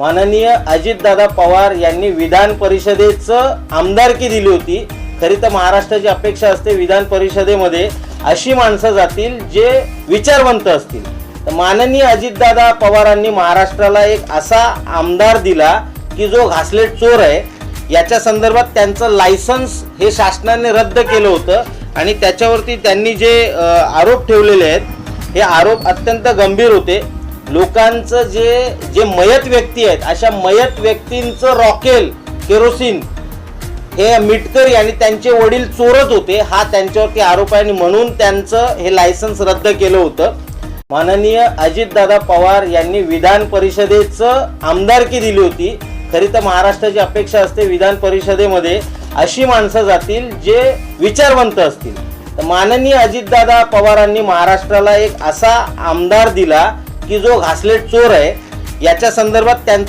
माननीय अजितदादा पवार यांनी विधान परिषदेचं आमदारकी दिली होती. खरी तर महाराष्ट्राची अपेक्षा असते विधान परिषदेमध्ये अशी माणसं जातील जे विचारवंत असतील. तर माननीय अजितदादा पवारांनी महाराष्ट्राला एक असा आमदार दिला की जो घासलेट चोर आहे. याच्या संदर्भात त्यांचं लायसन्स हे शासनाने रद्द केलं होतं आणि त्याच्यावरती त्यांनी जे आरोप ठेवलेले आहेत हे आरोप अत्यंत गंभीर होते. लोकांचं जे जे मयत व्यक्ती आहेत अशा मयत व्यक्तींचं रॉकेल केरोसिन हे मिटकरी आणि त्यांचे वडील चोरत होते हा त्यांच्यावरती आरोप आहे आणि म्हणून त्यांचं हे लायसन्स रद्द केलं होतं. माननीय अजितदादा पवार यांनी विधान परिषदेचं आमदारकी दिली होती. खरी तर महाराष्ट्राची अपेक्षा असते विधान परिषदेमध्ये अशी माणसं जातील जे विचारवंत असतील. तर माननीय अजितदादा पवारांनी महाराष्ट्राला एक असा आमदार दिला की जो घासलेट चोर आहे याच्या संदर्भात त्यांचा